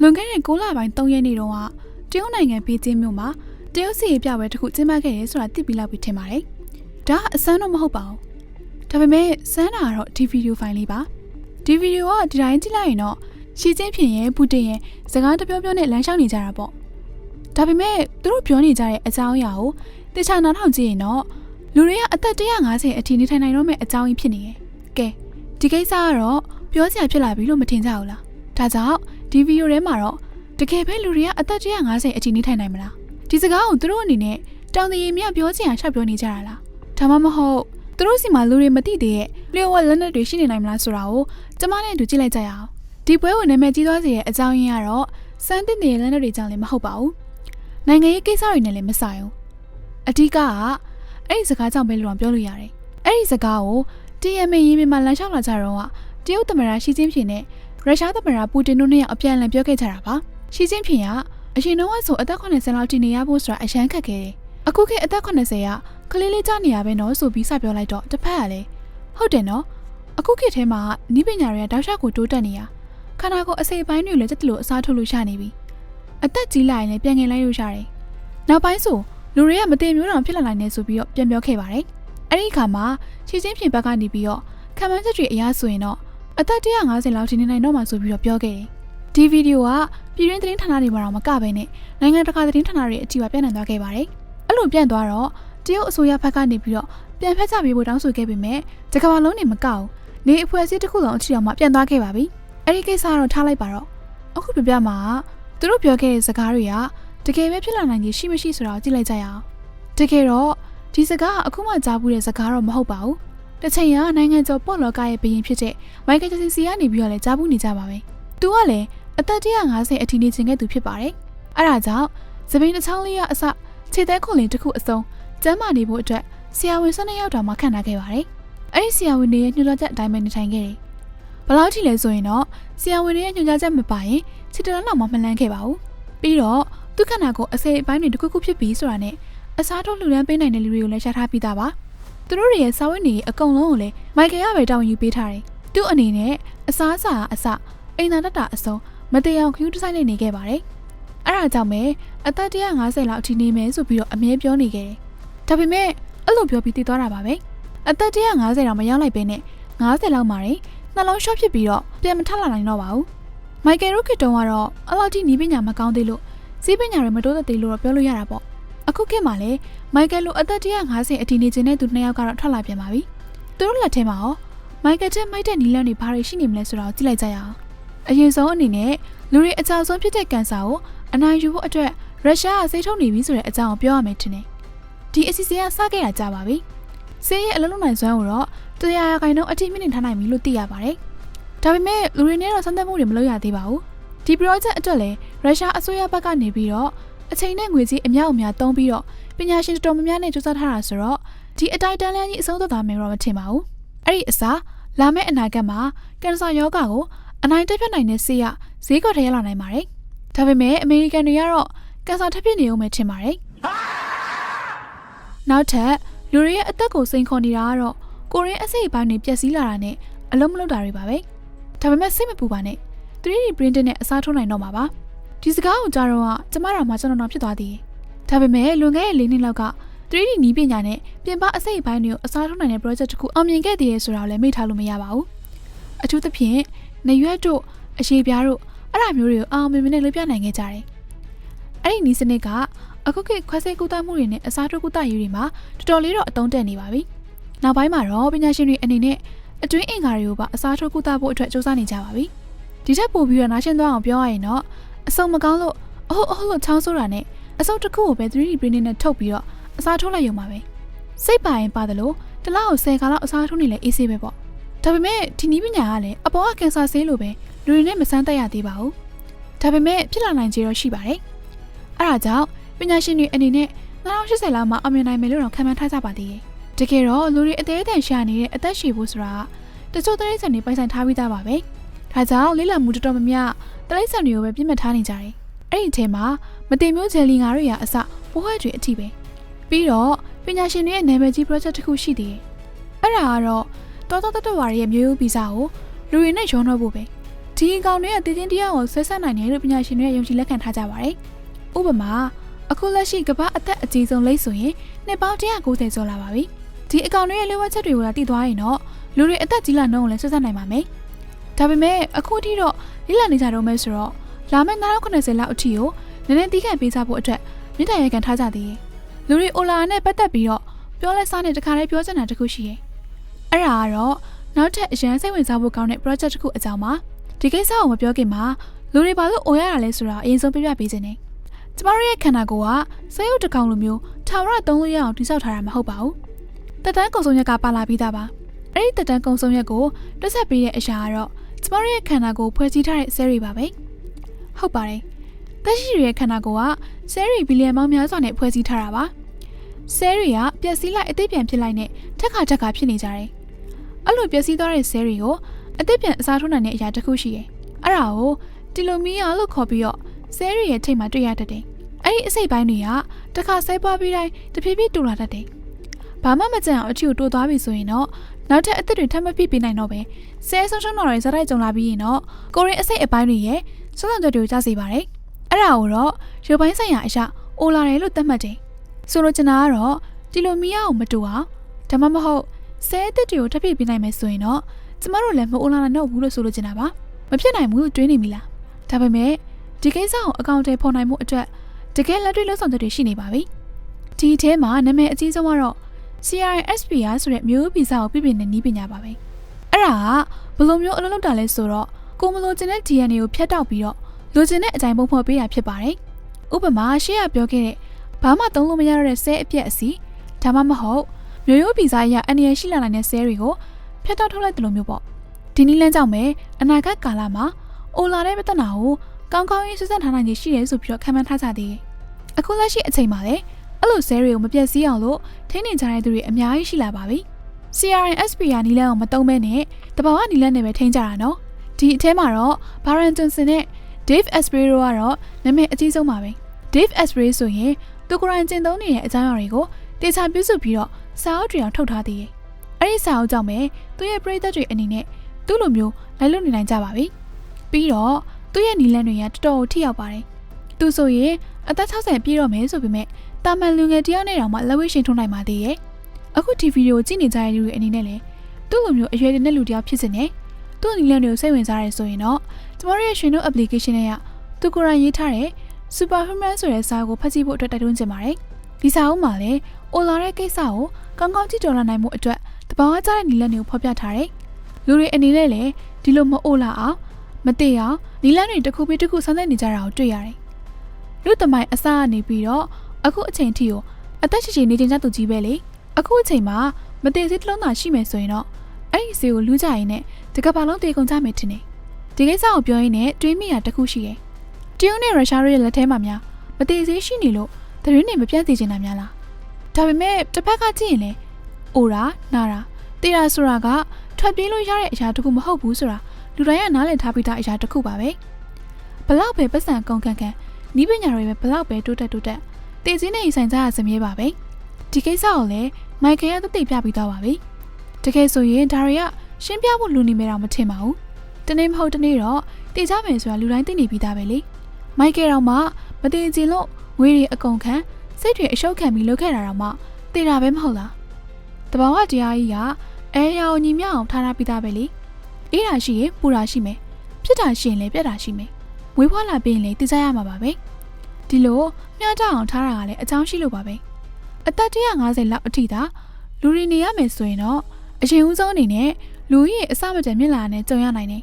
လွန်ခဲ့တဲ့6လပိုင်း3ရက်နေ့တုန်းကတရုတ်နိုင်ငံဘေကျင်းမြို့မှာတရုတ်စီရေးပြပွဲတစ်ခုကျင်းပခဲ့တယ်ဆိုတာသိပြီးလောက်ပြီးထင်ပါတယ်။ဒါကအစမ်းတော့မဟုတ်ပါဘူး။ဒါပေမဲ့စမ်းတာကတော့ဒီဗီဒီယိုဖိုင်လေးပါ။ဒီဗီဒီယိုကဒီတိုင်းကြည့်လိုက်ရင်တော့ရှီကျင်းဖြစ်ရဲ့ပူတင်ရဲ့စကားတပြောပြောနဲ့လမ်းလျှောက်နေကြတာပေါ့။ဒါပေမဲ့သူတို့ပြောနေကြတဲ့အကြောင်းအရာကိုတေချာနားထောင်ကြည့်ရင်တော့လူတွေကအသက်150အထိနေထိုင်နိုင်တော့မယ့်အကြောင်းကြီးဖြစ်နေရဲ့။ကဲဒီကိစ္စကတော့ပြောစရာဖြစ်လာပြီလို့မထင်ကြဘူးလား။ဒါကြောင့် ဒီဗီဒီယိုထဲမှာတော့တကယ်ပဲလူတွေကအသက်150အထိနေထိုင်နိုင်မလားဒီစကားကိုသူတို့အနေနဲ့တောင်တရီမြပြောချင်အောင်ရှောက်ပြောနေကြတာလားဒါမှမဟုတ်သူတို့စီမှာလူတွေမသိသေးရဲ့လျှို့ဝှက်လက်နက်တွေရှိနေနိုင်မလားဆိုတာကိုကျမနဲ့အတူကြည့်လိုက်ကြရအောင်ဒီပွဲကိုနာမည်ကြီးသွားစေတဲ့အကြောင်းရင်းကတော့စမ်းတင်တဲ့လက်နက်တွေကြောင့်လည်းမဟုတ်ပါဘူးနိုင်ငံရေးကိစ္စတွေနဲ့လည်းမဆိုင်ဘူးအဓိကကအဲ့ဒီစကားကြောင့်ပဲလို့ပြောလို့ရတယ်အဲ့ဒီစကားကို TMA ရေးမြန်မာလမ်းလျှောက်လာကြတော့ကတရုတ်သမ္မတရှီကျင်းဖျင်နဲ့ ရုရှားသမ္မတပူတင်တို့နဲ့အပြန်အလှန်ပြောခဲ့ကြတာပါရှီကျင်းဖျင်ကအရင်တော့ဆိုအသက်80လောက်တည်နေရဖို့ဆိုတာအရန်ခက်ခဲ့တယ်အခုခေတ်အသက်80ကကလေးလေးကြနေရပဲနော်ဆိုပြီးစပြောလိုက်တော့တစ်ဖက်ကလည်းဟုတ်တယ်နော်အခုခေတ်ထဲမှာနီးပညာတွေကတောက်လျှောက်ကိုတိုးတက်နေရခန္ဓာကိုယ်အစိပ်ပိုင်းတွေလည်းတက်တလို့အစားထိုးလို့ရနေပြီအသက်ကြီးလာရင်လည်းပြန်ငင်လိုက်လို့ရတယ်နောက်ပိုင်းဆိုလူတွေကမတင်မျိုးတောင်ဖြစ်လာနိုင်နေဆိုပြီးတော့ပြန်ပြောခဲ့ပါတယ်အဲ့ဒီအခါမှာရှီချင်းဖြင်ဘက်ကနေပြီးတော့ခံမှန်းချက်တွေအရဆိုရင်တော့ အသက်150လောက်ထင်နေနိုင်တော့မှဆိုပြီးတော့ပြောခဲ့တယ်ဒီဗီဒီယိုကပြည်တွင်းသတင်းဌာနတွေမှာတော့မကဘဲနဲ့နိုင်ငံတကာသတင်းဌာနတွေအထိပါပြန့်နှံ့သွားခဲ့ပါတယ်အဲ့လိုပြန့်သွားတော့တရုတ်အစိုးရဘက်ကနေပြီးတော့ပြန်ဖက်ချပေးဖို့တောင်းဆိုခဲ့ပေမဲ့တကမ္ဘာလုံးနေမကောက်နေအဖွဲ့အစည်းတစ်ခုလုံးအထိအောင်မှပြန်သွားခဲ့ပါပြီအဲ့ဒီကိစ္စကတော့ထားလိုက်ပါတော့အခုပြပြမှာသူတို့ပြောခဲ့တဲ့စကားတွေကတကယ်ပဲဖြစ်လာနိုင်ကြီးရှိမရှိဆိုတာကိုကြည့်လိုက်ကြရအောင်တကယ်တော့ဒီစကားကအခုမှကြားဘူးတဲ့စကားတော့မဟုတ်ပါဘူး တစ်ချိန်ကနိုင်ငံကျော်ပေါ့လောကရဲ့ဘရင်ဖြစ်တဲ့မိုက်ကယ်ဂျက်ဆင်စီကနေပြီးတော့လည်းကြားဘူးနေကြပါပဲ။သူကလည်းအသက်150အထိနေခြင်းခဲ့သူဖြစ်ပါတယ်။အဲဒါကြောင့်သပင်းတစ်ချောင်းလေးရအစခြေသက်ခွန်လင်တစ်ခုအစုံကျမ်းမာနေဖို့အတွက်ဆရာဝန်၁၂ယောက်တောင်မှခံထားခဲ့ပါတယ်။အဲဒီဆရာဝန်တွေရဲ့ညွှန်ကြားချက်အတိုင်းပဲနေထိုင်ခဲ့တယ်။ဘလောက်ထိလဲဆိုရင်တော့ဆရာဝန်တွေရဲ့ညွှန်ကြားချက်မပါရင်ခြေတလုံးတော့မှမလန်းခဲ့ပါဘူး။ပြီးတော့သူခန္ဓာကိုယ်အစိပ်အပိုင်းတွေတစ်ခုခုဖြစ်ပြီးဆိုတာနဲ့အစားထိုးလှူဒန်းပေးနိုင်တဲ့လူတွေကိုလည်းရှာထားပြီးသားပါ။ သူတို့ရဲ့စာဝတ်နေအကုန်လုံးကိုလည်းမိုက်ကယ်ကပဲတာဝန်ယူပေးထားတယ်။သူ့အနေနဲ့အစားအစာအစအိမ်သာတက်တာအစုံမတရားခရူးဒီဇိုင်းနဲ့နေခဲ့ပါတယ်။အဲဒါကြောင့်ပဲအသက်150လောက်အထိနေမယ်ဆိုပြီးတော့အမြဲပြောနေခဲ့တယ်။ဒါပေမဲ့အဲ့လိုပြောပြီးတည်သွားတာပါပဲ။အသက်150တောင်မရောက်လိုက်ပဲနဲ့90လောက်မှာရင်နှလုံးရှော့ဖြစ်ပြီးတော့ပြန်မထလာနိုင်တော့ပါဘူး။မိုက်ကယ်ရိုကစ်တုံကတော့အဲ့လောက်ထိနီးပညာမကောင်းသေးလို့စီးပညာတွေမတိုးသက်သေးလို့တော့ပြောလို့ရတာပေါ့။ အခုခေတ်မှာလည်းမိုက်ကယ်လိုအသက်150အထိနေခြင်းတဲ့သူနှစ်ယောက်ကတော့ထွက်လာပြန်ပါပြီ။သူတို့လက်ထဲမှာရောမိုက်ကယ်ချက်မိုက်တဲ့နီလန်းတွေဘာတွေရှိနေမလဲဆိုတာကိုကြည့်လိုက်ကြရအောင်။အရင်ဆုံးအနေနဲ့လူတွေအကြောက်ဆုံးဖြစ်တဲ့ကင်ဆာကိုအနိုင်ယူဖို့အတွက်ရုရှားကစိတ်ထုတ်နေပြီဆိုတဲ့အကြောင်းကိုပြောရမယ်ထင်တယ်။ဒီအစီအစဉ်ကစခဲ့တာကြာပါပြီ။ဆေးရဲ့အလုံးလုံးနိုင်စွမ်းကိုတော့တရားရခိုင်တော့အထိမြင့်နေထားနိုင်ပြီလို့သိရပါတယ်။ဒါပေမဲ့လူတွေနဲ့တော့စမ်းသပ်မှုတွေမလုပ်ရသေးပါဘူး။ဒီ project အတွက်လည်းရုရှားအစိုးရဘက်ကနေပြီးတော့ အချိန်နဲ့ငွေကြီးအများအများသုံးပြီးတော့ပညာရှင်တော်တော်များများနဲ့စူးစမ်းထားတာဆိုတော့ဒီအတိုင်းတန်းလန်းကြီးအဆုံးသတ်သွားမယ်တော့မထင်ပါဘူး။အဲ့ဒီအစားလာမယ့်အနာဂတ်မှာကင်ဆာယောဂါကိုအနိုင်တက်ဖြတ်နိုင်တဲ့ဆေးရဈေးကွက်ထဲရောက်လာနိုင်ပါတယ်။ဒါပေမဲ့အမေရိကန်တွေကတော့ကင်ဆာထပ်ဖြစ်နေအောင်ပဲထင်ပါတယ်။နောက်ထပ်လူတွေရဲ့အသက်ကိုစိန်ခေါ်နေတာကတော့ကိုရင်းအစိတ်အပိုင်းတွေပျက်စီးလာတာနဲ့အလုံးမလုံးတာတွေပါပဲ။ဒါပေမဲ့စိတ်မပူပါနဲ့ 3D printing နဲ့အစားထိုးနိုင်တော့မှာပါ။ ဒီစကားကိုကြားတော့ကကျမတို့မှကျွန်တော်တော့ဖြစ်သွားသေးတယ်။ဒါပေမဲ့လွန်ခဲ့တဲ့၄နှစ်လောက်က 3D နီးပညာနဲ့ပြင်ပအစိတ်အပိုင်းတွေကိုအစားထိုးနိုင်တဲ့ project တစ်ခုအောင်မြင်ခဲ့သေးရဲ့ဆိုတာကိုလည်းမေ့ထားလို့မရပါဘူး။အထူးသဖြင့်နေရွက်တို့အရှိပြားတို့အဲ့ဒါမျိုးတွေကိုအောင်မြင်မြင်နဲ့လုပ်ပြနိုင်ခဲ့ကြတယ်။အဲ့ဒီနီးစနစ်ကအခုခေတ်ခွဲစိတ်ကူးတမှုတွေနဲ့အစားထိုးကူးတရေးတွေမှာတော်တော်လေးတော့အသုံးတက်နေပါပြီ။နောက်ပိုင်းမှာတော့ပညာရှင်တွေအနေနဲ့အတွင်းအင်္ဂါတွေကိုပါအစားထိုးကူးတဖို့အတွက်စူးစမ်းနေကြပါပြီ။ဒီထက်ပိုပြီးတော့နားရှင်းသွားအောင်ပြောရရင်တော့ အစုံမကောင်းလို့အဟုတ်အဟုတ်လို့ချောင်းဆိုတာနဲ့အစုံတစ်ခုကိုပဲ 3D printing နဲ့ထုတ်ပြီးတော့အစားထိုးလိုက်ရုံပါပဲ။စိတ်ပါရင်ပါတယ်လို့တလားကို10ခါလောက်အစားထိုးနေလဲအေးဆေးပဲပေါ့။ဒါပေမဲ့ဒီနည်းပညာကလည်းအပေါ်ကကင်ဆာဆေးလိုပဲလူတွေနဲ့မဆန်းသက်ရသေးပါဘူး။ဒါပေမဲ့ဖြစ်လာနိုင်ခြေတော့ရှိပါတယ်။အဲဒါကြောင့်ပညာရှင်တွေအနေနဲ့2080လောက်မှာအောင်မြင်နိုင်မယ်လို့တော့ခန့်မှန်းထားကြပါသေးတယ်။တကယ်တော့လူတွေအသေးအတန်ရှာနေတဲ့အသက်ရှည်ဖို့ဆိုတာတချို့တရိတ်ဆန်တွေပိုင်ဆိုင်ထားပြီးသားပါပဲ။ ဒါကြောင့်လေးလာမှုတော်တော်များများတရိတ်ဆန်တွေကိုပဲပြစ်မှတ်ထားနေကြတယ်။အဲ့ဒီအထဲမှာမတင်မျိုးဂျယ်လီငါတို့ရအစပိုးဟွက်တွေအထိပဲ။ပြီးတော့ပညာရှင်တွေရဲ့နာမည်ကြီး project တစ်ခုရှိသေးတယ်။အဲ့ဒါကတော့တော်တော်တတဝါရဲ့မျိုးရိုးဗီဇာကိုလူတွေနဲ့ရောနှောဖို့ပဲ။တဒီအကောင်တွေကတည်ချင်းတရားကိုဆွဲဆက်နိုင်တယ်လို့ပညာရှင်တွေကယုံကြည်လက်ခံထားကြပါတယ်။ဥပမာအခုလက်ရှိကမ္ဘာအသက်အကြီးဆုံးလိပ်ဆိုရင်နှစ်ပေါင်း190ကျော်လာပါပြီ။ဒီအကောင်တွေရဲ့လိုအပ်ချက်တွေကိုလာတည်သွားရင်တော့လူတွေအသက်ကြီးလာနှုန်းကိုလည်းဆွဲဆက်နိုင်ပါမယ်။ ဒါပေမဲ့အခုထိတော့လိလာနေကြတော့မယ်ဆိုတော့လာမယ့်2090လောက်အထိကိုနည်းနည်းတီးခန့်ပေးစားဖို့အတွက်မြင့်တရရကန်ထားကြသေးတယ်။လူတွေအိုလာနဲ့ပတ်သက်ပြီးတော့ပြောလဲစားနဲ့တခါတည်းပြောချင်တာတခုရှိတယ်။အဲ့ဒါကတော့နောက်ထပ်အရန်စိတ်ဝင်စားဖို့ကောင်းတဲ့ project တစ်ခုအကြောင်းပါဒီကိစ္စကိုမပြောခင်မှာလူတွေဘာလို့အိုရတာလဲဆိုတာအရင်ဆုံးပြပြပေးခြင်းနေကျမတို့ရဲ့ခန္ဓာကိုယ်ကစရုပ်တစ်ကောင်လိုမျိုးထာဝရသုံးလို့ရအောင်တိစောက်ထားတာမဟုတ်ပါဘူးတက်တန်းကုံဆုံးရက်ကပါလာပြီးသားပါအဲ့ဒီတက်တန်းကုံဆုံးရက်ကိုတွက်ဆက်ပေးတဲ့အရာကတော့ ကျမတို့ရဲ့ခန္ဓာကိုယ်ဖွဲ့စည်းထားတဲ့ဆဲရီပါပဲဟုတ်ပါတယ်သက်ရှိရဲ့ခန္ဓာကိုယ်ကဆဲရီဘီလီယံပေါင်းများစွာနဲ့ဖွဲ့စည်းထားတာပါဆဲရီကပျက်စီးလိုက်အသိပြန်ဖြစ်လိုက်နဲ့ထက်ခါထက်ခါဖြစ်နေကြတယ်အဲ့လိုပျက်စီးသွားတဲ့ဆဲရီကိုအသစ်ပြန်အစားထိုးနိုင်တဲ့အရာတစ်ခုရှိတယ်။အဲ့ဒါကိုတီလိုမီယာလို့ခေါ်ပြီးတော့ဆဲရီရဲ့ထိတ်မှာတွေ့ရတတ်တယ်။အဲ့ဒီအစိတ်ပိုင်းတွေကတစ်ခါစိုက်ပွားပြီးတိုင်းတဖြည်းဖြည်းတူလာတတ်တယ်။ဘာမှမကြံအောင်အထီကိုတိုးသွားပြီဆိုရင်တော့ နောက်ထပ်အသစ်တွေထပ်မဖြစ်ပေးနိုင်တော့ပဲဆဲဆုံးရှုံးတော်တွေဇာတ်တိုက်ကြုံလာပြီးရင်တော့ကိုရင်အစိတ်အပိုင်းတွေရဲ့ဆုံးဆောင်ချက်တွေကိုကြားစေပါတယ်။အဲ့ဒါကိုတော့ရုပ်ပိုင်းဆိုင်ရာအရာအိုလာတယ်လို့သတ်မှတ်တယ်။ဆိုလိုချင်တာကတော့တီလိုမီယာကိုမတူအောင်ဒါမှမဟုတ်ဆဲအသစ်တွေကိုထပ်ဖြစ်ပေးနိုင်မယ်ဆိုရင်တော့ကျမတို့လည်းမအိုလာနိုင်တော့ဘူးလို့ဆိုလိုချင်တာပါမဖြစ်နိုင်ဘူးလို့တွေးနေပြီလားဒါပေမဲ့ဒီကိစ္စကိုအကောင့်တွေဖော်နိုင်မှုအတွက်တကယ်လက်တွေ့လှုပ်ဆောင်ချက်တွေရှိနေပါပြီဒီအထဲမှာနာမည်အကြီးဆုံးကတော့ CRSPR ဆိုတဲ့မျိုးဗီဇကိုပြပြနေနီးပညာပါပဲအဲ့ဒါကဘယ်လိုမျိုးအလုပ်လုပ်တာလဲဆိုတော့ကိုမလိုချင်တဲ့ DNA ကိုဖျက်တောက်ပြီးတော့လိုချင်တဲ့အတိုင်းပုံဖော်ပေးတာဖြစ်ပါတယ်ဥပမာရှေ့ကပြောခဲ့တဲ့ဘာမှသုံးလို့မရတော့တဲ့ဆဲအပြက်အစီဒါမှမဟုတ်မျိုးရိုးဗီဇအရအန္တရာယ်ရှိလာနိုင်တဲ့ဆဲတွေကိုဖျက်တောက်ထုတ်လိုက်တယ်လို့မျိုးပေါ့ဒီနည်းလမ်းကြောင့်ပဲအနာဂတ်ကာလမှာအိုလာတဲ့ပြဿနာကိုကောင်းကောင်းရေးဆွဆက်ထားနိုင်ခြင်းရှိတယ်ဆိုပြီးတော့ခံမှန်းထားကြသေးတယ်အခုလက်ရှိအချိန်မှာလည်း အဲ့လိုဆဲတွေကိုမပြတ်စည်းအောင်လို့ထိန်းနေကြတဲ့သူတွေအများကြီးရှိလာပါပြီ CRNSP ကနီလန်းကိုမတုံးမဲနဲ့တဘာဝနီလန်းနဲ့ပဲထိန်းကြတာနော်ဒီအထဲမှာတော့ Baron Johnson နဲ့ Dave Asprey တို့ကတော့နာမည်အကြီးဆုံးပါပဲ Dave Asprey ဆိုရင်သူကိုယ်တိုင်ကျင့်သုံးနေတဲ့အကြောင်းအရာတွေကိုတေချာပြုစုပြီးတော့စာအုပ်တွေအောင်ထုတ်ထားသေးတယ်အဲ့ဒီစာအုပ်ကြောင့်ပဲသူ့ရဲ့ပရိသတ်တွေအနေနဲ့သူ့လိုမျိုးလိုက်လို့နေနိုင်ကြပါပြီပြီးတော့သူ့ရဲ့နီလန်းတွေကတော်တော်ထိရောက်ပါတယ်သူဆိုရင်အသက်60ပြည့်တော့မယ်ဆိုပေမဲ့ တာမန်လူငယ်တယောက်နဲ့တောင်မှလက်ဝဲရှင်ထုံးနိုင်ပါသေးရဲ့အခုဒီဗီဒီယိုကြည့်နေကြတဲ့လူတွေအနေနဲ့လည်းသူ့လိုမျိုးအရွယ်တဲ့လူတယောက်ဖြစ်စင်နေသူ့နီလန်းတွေကိုစိတ်ဝင်စားရဲဆိုရင်တော့ကျမတို့ရဲ့ရှင်တို့ application တွေကသူကိုယ်တိုင်ရေးထားတဲ့ Superhuman ဆိုတဲ့စာအုပ်ကိုဖတ်ကြည့်ဖို့အတွက်တိုက်တွန်းချင်ပါတယ်ဒီစာအုပ်မှာလည်းအိုလာတဲ့ကိစ္စကိုကောင်းကောင်းကြည့်တော်လာနိုင်မှုအတွက်တဘာဝကျတဲ့နီလန်းတွေကိုဖော်ပြထားတယ်။လူတွေအနေနဲ့လည်းဒီလိုမအိုလာအောင်မတည်အောင်နီလန်းတွေတစ်ခုပြီးတစ်ခုဆန်းသက်နေကြတာကိုတွေ့ရတယ်။လူသမိုင်းအစားကနေပြီးတော့ အခုအချိန်ထိကိုအသက်ရှင်ရှင်နေကြတဲ့သူကြီးပဲလေ။အခုအချိန်မှာမတည်စေးတစ်လုံးသာရှိမယ်ဆိုရင်တော့အဲ့ဒီစေကိုလူးကြရင်နဲ့တကဘာလုံးတေကုန်ကြမယ်ထင်တယ်။ဒီကိစ္စကိုပြောရင်းနဲ့တွေးမိတာတစ်ခုရှိတယ်။တရုတ်နဲ့ရုရှားတို့ရဲ့လက်ထဲမှာများမတည်စေးရှိနေလို့သတင်းတွေမပြန့်သေးချင်တာများလား။ဒါပေမဲ့တစ်ဖက်ကကြည့်ရင်လည်းအိုရာနာရာတေရာဆိုတာကထွက်ပြေးလို့ရတဲ့အရာတခုမဟုတ်ဘူးဆိုတာလူတိုင်းကနားလည်ထားပြီးသားအရာတခုပါပဲဘလောက်ပဲပတ်စံကုန်ကန်ကန်နီးပညာတွေပဲဘလောက်ပဲတိုးတက်တိုးတက် တည်စင်းနေဆိုင်ကြရစမြဲပါပဲဒီကိစ္စကိုလည်းမိုက်ကယ်ကသိပြပြီးသားပါပဲတကယ်ဆိုရင်ဒါတွေကရှင်းပြဖို့လူနေမယ်တော့မထင်ပါဘူးတနေ့မဟုတ်တနေ့တော့တည်ကြမယ်ဆိုတာလူတိုင်းသိနေပြီးသားပဲလေမိုက်ကယ်တော့မှမတည်ကြလို့ငွေတွေအကုန်ခံစိတ်တွေအရှုပ်ခံပြီးလုပ်ခဲ့တာတော့မှတည်တာပဲမဟုတ်လားတဘာဝတရားကြီးကအဲရာကိုညီမျှအောင်ထားထားပြီးသားပဲလေအေးတာရှိရင်ပူတာရှိမယ်ဖြစ်တာရှိရင်လည်းပြက်တာရှိမယ်မွေးဖွားလာပြီးရင်လည်းသိကြရမှာပါပဲ ဒီလိုမျှတအောင်ထားတာကလည်းအကြောင်းရှိလို့ပါပဲအသက်150လောက်အထိသာလူတွေနေရမယ်ဆိုရင်တော့အရင်ဦးဆုံးအနေနဲ့လူကြီးရဲ့အစမတန်မြင့်လာတဲ့ကြုံရနိုင်တယ်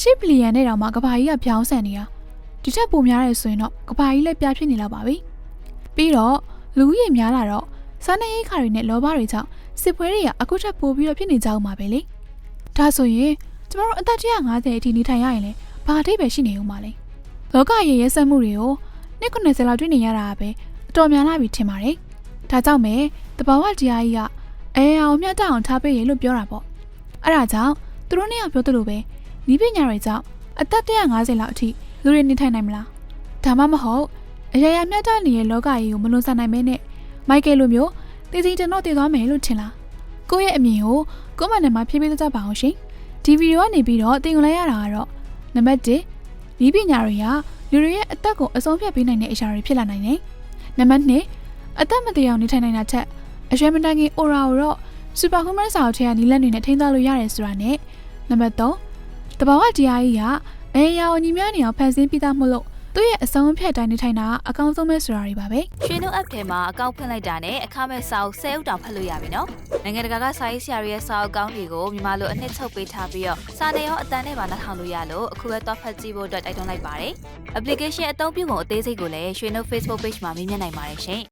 10ဘီလီယံနဲ့တောင်မှကဘာကြီးကပြောင်းဆန်နေတာဒီထက်ပိုများတယ်ဆိုရင်တော့ကဘာကြီးလည်းပြဖြစ်နေလောက်ပါပြီပြီးတော့လူကြီးများလာတော့စားနေရိတ်ခါတွေနဲ့လောဘတွေကြောင့်စစ်ပွဲတွေကအခုထပ်ပိုပြီးတော့ဖြစ်နေကြအောင်ပါပဲလေဒါဆိုရင်ကျမတို့အသက်150အထိနေထိုင်ရရင်လေဘာအထိပ္ပယ်ရှိနေဦးမှာလဲလောကရဲ့ရဲစက်မှုတွေကို နှစ်90လောက်တွေ့နေရတာပဲအတော်များလာပြီထင်ပါတယ်ဒါကြောင့်ပဲတဘာဝတရားကြီးကအဲအောင်မြတ်တအောင်ထားပေးရလို့ပြောတာပေါ့အဲ့ဒါကြောင့်သူတို့နှစ်ယောက်ပြောသလိုပဲနီးပညာတွေကြောင့်အသက်150လောက်အထိလူတွေနေထိုင်နိုင်မလားဒါမှမဟုတ်အရာရာမြတ်တနေတဲ့လောကကြီးကိုမလွန်ဆန်နိုင်မဲနဲ့မိုက်ကယ်လိုမျိုးတည်စီတင်တော့တည်သွားမယ်လို့ထင်လားကိုယ့်ရဲ့အမြင်ကိုကိုယ့်မနဲ့မှာဖြည်းဖြည်းသွားကြပါအောင်ရှင်ဒီဗီဒီယိုကနေပြီးတော့တင်ယူလိုက်ရတာကတော့နံပါတ်1ဤပညာတွေက လူတွေရဲ့အသက်ကိုအဆုံးဖြတ်ပေးနိုင်တဲ့အရာတွေဖြစ်လာနိုင်တယ်နံပါတ်2အသက်မတည်အောင်နေထိုင်နိုင်တာချက်အရွယ်မတိုင်ခင် aura ကိုတော့ superhuman စာအုပ်ထဲကနီးလက်တွေနဲ့ထိန်းသားလို့ရတယ်ဆိုတာနဲ့နံပါတ်3တဘာဝတရားကြီးကအရေးအရာကိုညီမျှနေအောင်ဖန်ဆင်းပြီးသားမို့လို့ သူ့ရဲ့အဆုံးအဖြတ်တိုင်းနေထိုင်တာကအကောင်းဆုံးပဲဆိုတာတွေပါပဲရွှေနှုတ် app ထဲမှာအကောင့်ဖွင့်လိုက်တာနဲ့အခမဲ့စာအုပ်10အုပ်တောင်ဖတ်လို့ရပြီနော်နိုင်ငံတကာကစာရေးဆရာတွေရဲ့စာအုပ်ကောင်းတွေကိုမြန်မာလိုအနှစ်ချုပ်ပေးထားပြီးတော့စာနယ်ရောအတန်နဲ့ပါနှာထောင်လို့ရလို့အခုပဲတော့ဖတ်ကြည့်ဖို့အတွက်တိုက်တွန်းလိုက်ပါတယ် application အသုံးပြုပုံအသေးစိတ်ကိုလည်းရွှေနှုတ် Facebook page မှာမြင်မြင်နိုင်ပါတယ်ရှင်